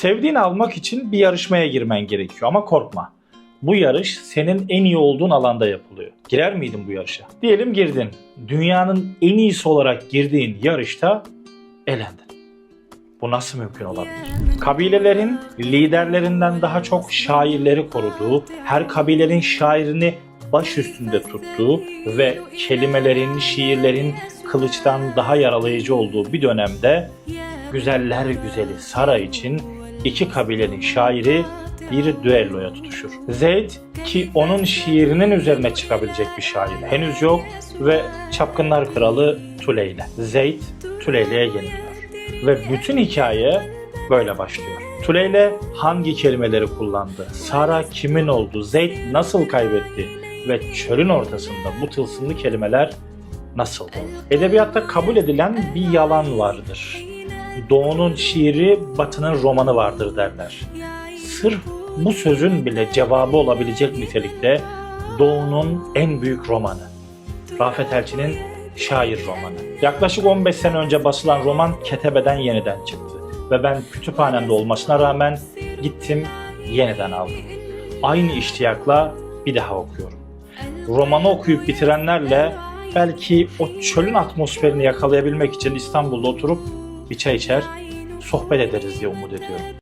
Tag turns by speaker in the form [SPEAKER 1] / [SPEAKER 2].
[SPEAKER 1] Sevdiğini almak için bir yarışmaya girmen gerekiyor ama korkma. Bu yarış senin en iyi olduğun alanda yapılıyor. Girer miydin bu yarışa? Diyelim girdin. Dünyanın en iyisi olarak girdiğin yarışta elendin. Bu nasıl mümkün olabilir? Kabilelerin liderlerinden daha çok şairleri koruduğu, her kabilenin şairini baş üstünde tuttuğu ve kelimelerin, şiirlerin kılıçtan daha yaralayıcı olduğu bir dönemde güzeller güzeli Sara için iki kabilenin şairi bir düelloya tutuşur. Zeyd ki onun şiirinin üzerine çıkabilecek bir şair henüz yok ve Çapkınlar Kralı Tuleyle. Zeyd Tuleyle'ye yeniliyor. Ve bütün hikaye böyle başlıyor. Tuleyle hangi kelimeleri kullandı? Sara kimin oldu? Zeyd nasıl kaybetti? Ve çölün ortasında bu tılsımlı kelimeler nasıl? Edebiyatta kabul edilen bir yalan vardır. Doğu'nun şiiri, Batı'nın romanı vardır derler. Sırf bu sözün bile cevabı olabilecek nitelikte Doğu'nun en büyük romanı. Rafet Elçi'nin şair romanı. Yaklaşık 15 sene önce basılan roman Ketebe'den yeniden çıktı. Ve ben kütüphanemde olmasına rağmen gittim yeniden aldım. Aynı iştiyakla bir daha okuyorum. Romanı okuyup bitirenlerle belki o çölün atmosferini yakalayabilmek için İstanbul'da oturup bir çay içer, sohbet ederiz diye umut ediyorum.